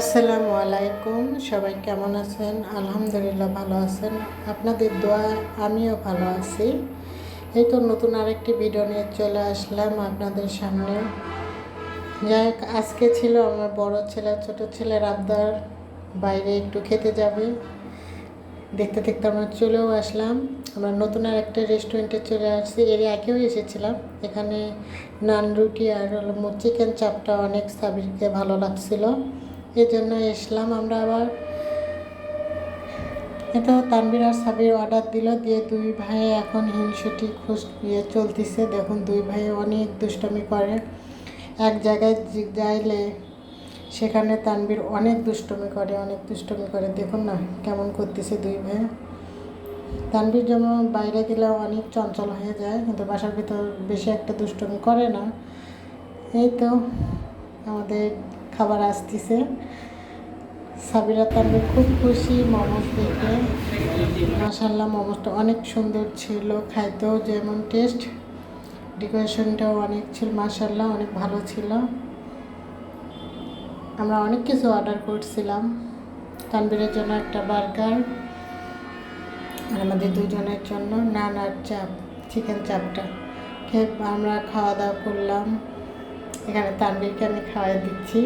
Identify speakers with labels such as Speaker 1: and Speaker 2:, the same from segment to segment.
Speaker 1: আসসালামু আলাইকুম। সবাই কেমন আছেন? আলহামদুলিল্লাহ ভালো আছেন। আপনাদের দোয়া, আমিও ভালো আছি। এই তো নতুন আরেকটি ভিডিও নিয়ে চলে আসলাম আপনাদের সামনে। যাই আজকে ছিল আমার বড় ছেলে, ছোট ছেলের আবদার বাইরে একটু খেতে যাবে। দেখতে দেখতে আমরা চলেও আসলাম। আমরা নতুন আর একটা রেস্টুরেন্টে চলে আসছি। এর আগেও এসেছিলাম। এখানে নান রুটি আর হলো চিকেন চাপটা অনেক সাবিরকে ভালো লাগছিল। জন্য এসলাম আমরা আবার। এটা তানবির আর সাবির অর্ডার দিল দিয়ে দুই ভাই এখন হিংসুটি খুশ ইয়ে চলতেছে। দেখুন দুই ভাই অনেক দুষ্টমি করে। এক জায়গায় যাইলে সেখানে তানবির অনেক দুষ্টমি করে, অনেক দুষ্টমি করে। দেখুন না কেমন করতেছে দুই ভাই। তানবির যেমন বাইরে গেলে অনেক চঞ্চল হয়ে যায়, কিন্তু বাসার ভিতর বেশি একটা দুষ্টমি করে না। এই তো আমাদের খাবার আসতেছে। সাবিরা তানবির খুব খুশি, মোমোস দেখে। মাসাল্লাহ মোমোসটা অনেক সুন্দর ছিল, খাইতেও যেমন টেস্ট ডেকোরেশনটাও অনেক ছিল মাসাল্লাহ অনেক ভালো ছিল। আমরা অনেক কিছু অর্ডার করছিলাম। তানবীরের জন্য একটা বার্গার আর আমাদের দুজনের জন্য নান আর চাপ চিকেন চাপটা। খেয়ে আমরা খাওয়া দাওয়া করলাম। এখানে তানবীরকে আমি খাওয়াই দিচ্ছি।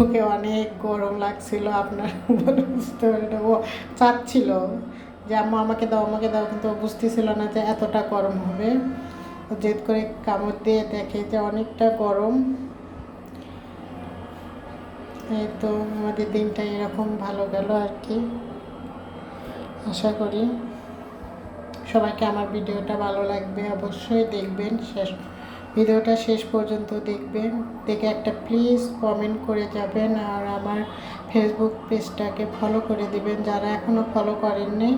Speaker 1: ওকে অনেক গরম লাগছিল, আপনার বুঝতে পারি না ও চাচ্ছিল যে, আম্মা, আমাকে দাও আমাকে দাও। কিন্তু ও বুঝতেছিল না যে এতটা গরম হবে। ও জেদ করে কামড় দিয়ে দেখে যে অনেকটা গরম। এই তো আমাদের দিনটা এরকম ভালো গেল আর কি। আশা করি সবাইকে আমার ভিডিওটা ভালো লাগবে, অবশ্যই দেখবেন। শেষ, ভিডিওটা শেষ পর্যন্ত দেখবেন। দেখে একটা প্লিজ কমেন্ট করে যাবেন আর আমার ফেসবুক পেজটাকে ফলো করে দিবেন। যারা এখনও ফলো করেননি,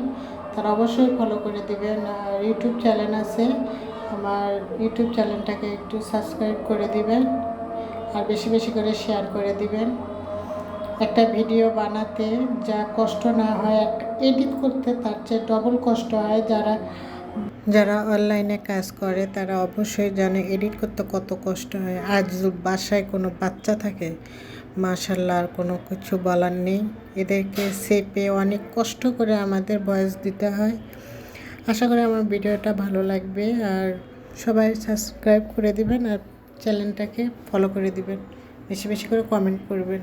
Speaker 1: তারা অবশ্যই ফলো করে দিবেন। আর ইউটিউব চ্যানেল আছে, আমার ইউটিউব চ্যানেলটাকে একটু সাবস্ক্রাইব করে দিবেন। আর বেশি বেশি করে শেয়ার করে দিবেন। একটা ভিডিও বানাতে যা কষ্ট না হয় এডিট করতে তার চেয়ে ডবল কষ্ট হয়। যারা যারা অনলাইনে কাজ করে, তারা অবশ্যই জানে এডিট করতে কত কষ্ট হয়। আজ বাসায় কোনো বাচ্চা থাকে মাশাল্লাহ আর কোনো কিছু বলার নেই। এদেরকে সেপে অনেক কষ্ট করে আমাদের বয়স দিতে হয়। আশা করি আমার ভিডিওটা ভালো লাগবে। আর সবাই সাবস্ক্রাইব করে দিবেন আর চ্যানেলটাকে ফলো করে দিবেন। বেশি বেশি করে কমেন্ট করবেন।